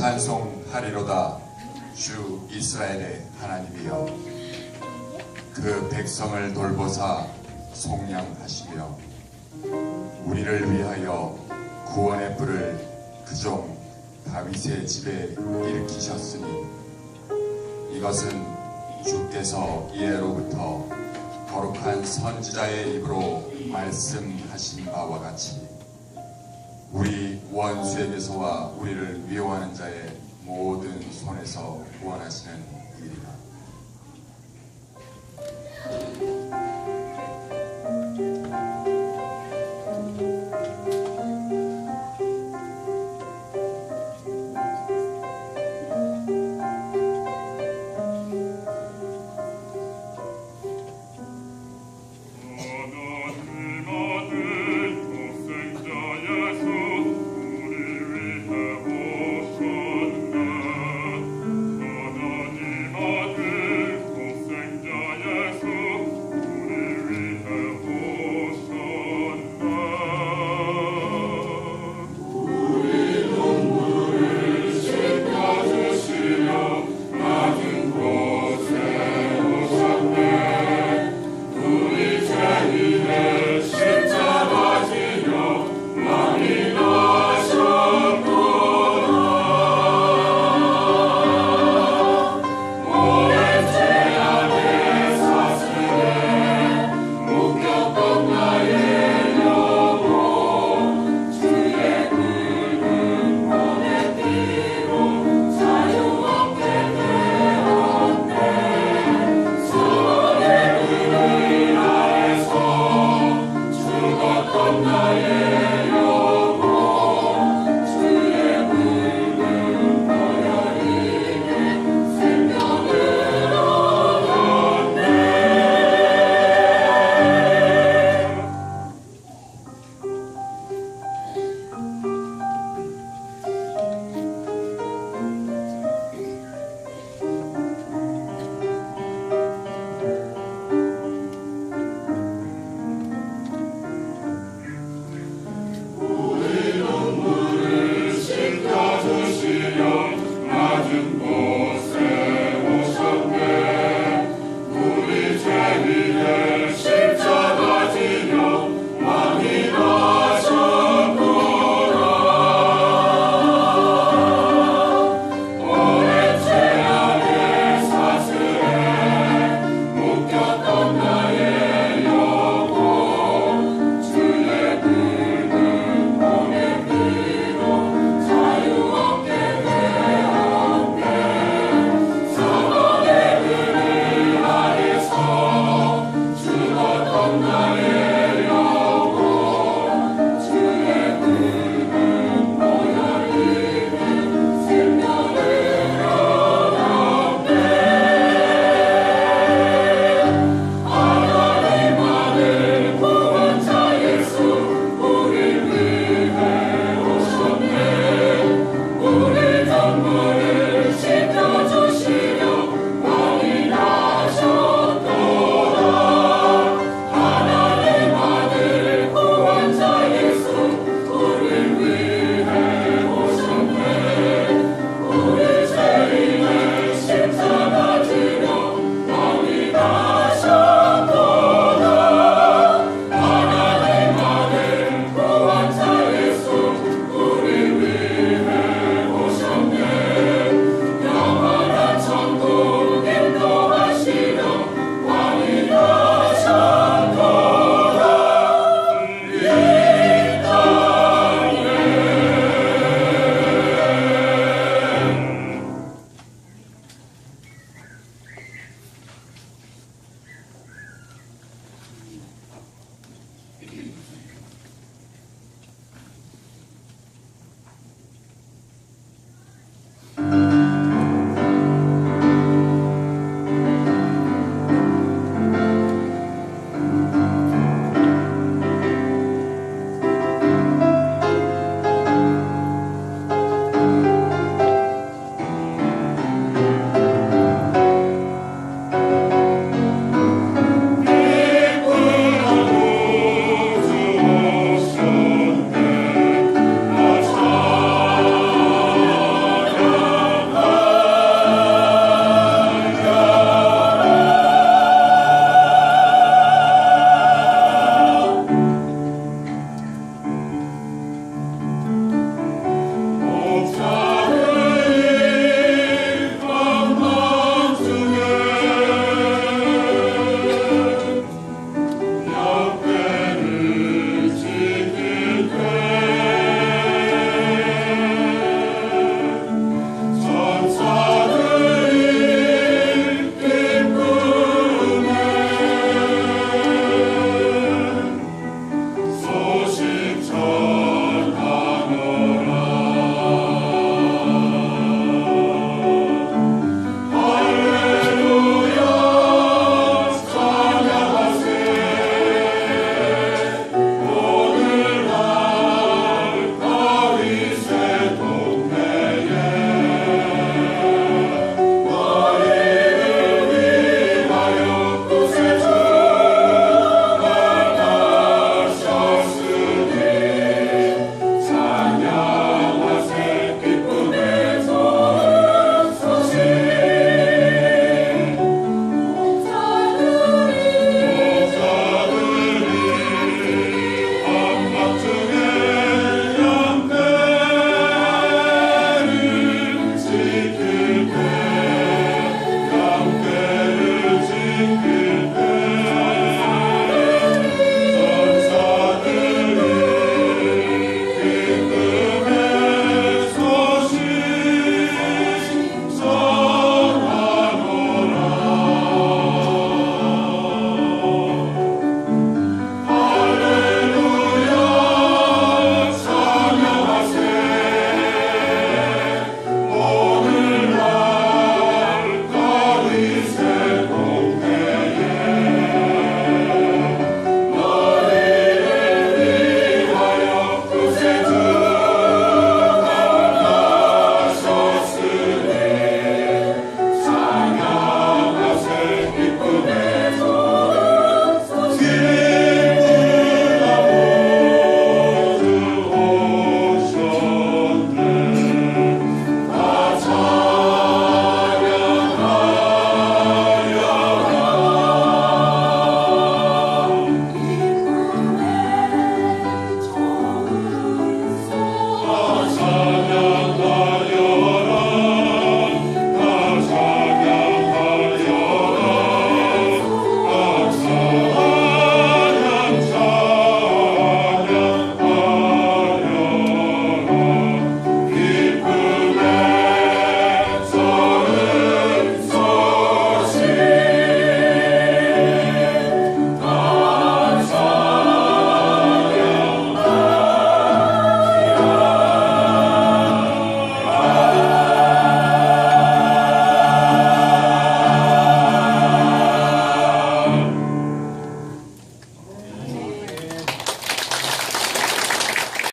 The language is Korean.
찬송하리로다. 주 이스라엘의 하나님이여 그 백성을 돌보사 속량하시며 우리를 위하여 구원의 뿔을 그종 다윗의 집에 일으키셨으니 이것은 주께서 이해로부터 거룩한 선지자의 입으로 말씀하신 바와 같이 우리 원수에게서와 우리를 미워하는 자의 모든 손에서 구원하시는 일이라.